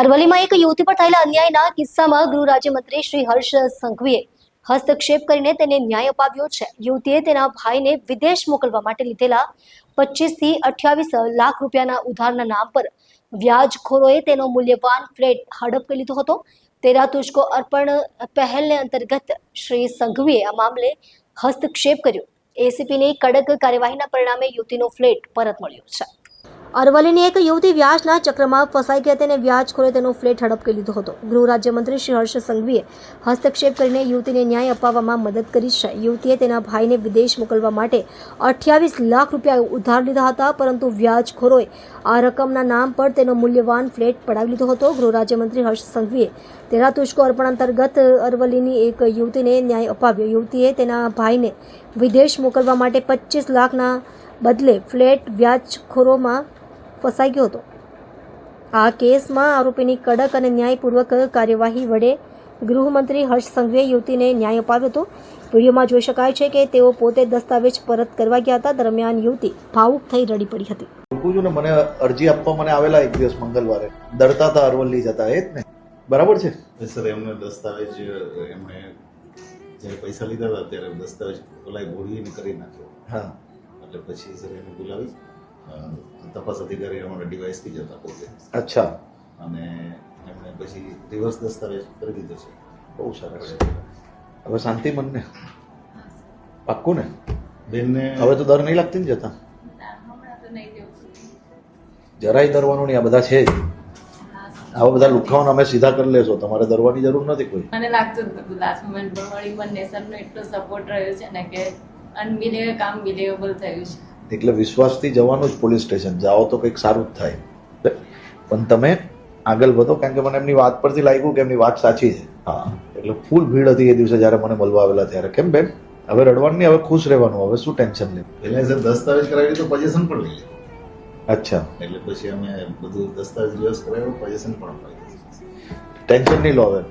અરવલ્લીમાં એક યુવતી પર થયેલા અન્યાયના કિસ્સામાં ગૃહ રાજ્યમંત્રી શ્રી હર્ષ સંઘવીએ હસ્તક્ષેપ કરીને તેને ન્યાય અપાવ્યો છે. યુવતીએ તેના ભાઈને વિદેશ મોકલવા માટે લીધેલા પચીસથી અઠ્યાવીસ લાખ રૂપિયાના ઉધારના નામ પર વ્યાજખોરોએ તેનો મૂલ્યવાન ફ્લેટ હડપ લીધો હતો. તેરા તુષ્કો અર્પણ પહેલને અંતર્ગત શ્રી સંઘવીએ આ મામલે હસ્તક્ષેપ કર્યો. એસીપીની કડક કાર્યવાહીના પરિણામે યુવતીનો ફ્લેટ પરત મળ્યો છે. અરવલ્લીની એક યુવતી વ્યાજના ચક્રમાં ફસાઈ ગઈ હતી અને વ્યાજખોરે તેનો ફ્લેટ હડપ લીધો હતો. ગૃહ રાજ્યમંત્રી શ્રી હર્ષ સંઘવીએ હસ્તક્ષેપ કરીને યુવતીને ન્યાય અપાવવામાં મદદ કરી છે. યુવતીએ તેના ભાઈને વિદેશ મોકલવા માટે અઠ્યાવીસ લાખ રૂપિયા ઉધાર લીધા હતા, પરંતુ વ્યાજખોરોએ આ રકમના નામ પર તેનો મૂલ્યવાન ફ્લેટ પડાવી લીધો હતો. ગૃહ રાજ્યમંત્રી હર્ષ સંઘવીએ તેરા તુષ્કો અર્પણ અંતર્ગત અરવલ્લીની એક યુવતીને ન્યાય અપાવ્યો. યુવતીએ તેના ભાઈને વિદેશ મોકલવા માટે પચીસ લાખના બદલે ફ્લેટ વ્યાજખોરોમાં ફસાઈ ગયો હતો. આ કેસમાં આરોપીની કડક અને ન્યાયપૂર્વક કાર્યવાહી વડે ગૃહમંત્રી હર્ષ સંઘવીએ યુવતીને ન્યાય અપાવ્યો હતો. વિડીયોમાં જોઈ શકાય છે કે તેઓ પોતે દસ્તાવેજ પરત કરવા ગયા હતા. દરમિયાન યુવતી ભાવુક થઈ રડી પડી હતી. પૂછું ને મને અરજી આપવા મને આવેલા એક દિવસ મંગળવારે. ડરતા હતા અરવલ્લી જતા એ જ ને? બરાબર છે? સર એમને દસ્તાવેજ એમણે જ્યારે પૈસા લીધા હતા ત્યારે દસ્તાવેજ ઓલાએ ભૂલીને કરી નાખ્યો. હા. એટલે પછી સર એને બોલાવી તપાસ અધિકારી અમારા ડિવાઇસથી જ હતા પોતે અચ્છા. અને એમણે પછી રિવર્સ દસ્તાવેજ કરી દીધો છે. બહુ સરસ હવે શાંતિ મનને? પાક્કું ને બેનને હવે તો દર નહીં લાગતી ને જતા? નહીં જરાય ડરવાનું નહીં આ બધા છે જ. આવા બધા લુખાઓને અમે સીધા કરી લેશો. તમારે ડરવાની જરૂર નથી કોઈ. મને લાગતું નતું લાસ્ટ મોમેન્ટ પર વળી પણ નેશનનો એટલો સપોર્ટ રહ્યો છે ને કે અનબિલેવ કામ બિલેવેબલ થયું છે. એટલે વિશ્વાસથી જવાનું જ પોલીસ સ્ટેશન. જાઓ તો કંઈક સારું જ થાય. પણ તમે આગળ વધો કારણ કે મને એમની વાત પરથી લાગ્યું કે એમની વાત સાચી છે. હા. એટલે ફૂલ ભીડ હતી એ દિવસે જ્યારે મને મળવા આવેલા ત્યારે. કેમ બેન? હવે રડવાનું નહીં હવે ખુશ રહેવાનું. હવે શું ટેન્શન લે? એટલે સર દસ્તાવેજ કરાવી તો પજેશન પણ લઈ લીધું. અચ્છા. એટલે પછી અમે બધું દસ્તાવેજ કરાવ્યો પજેશન પણ ટેન્શન નહીં લો હવે.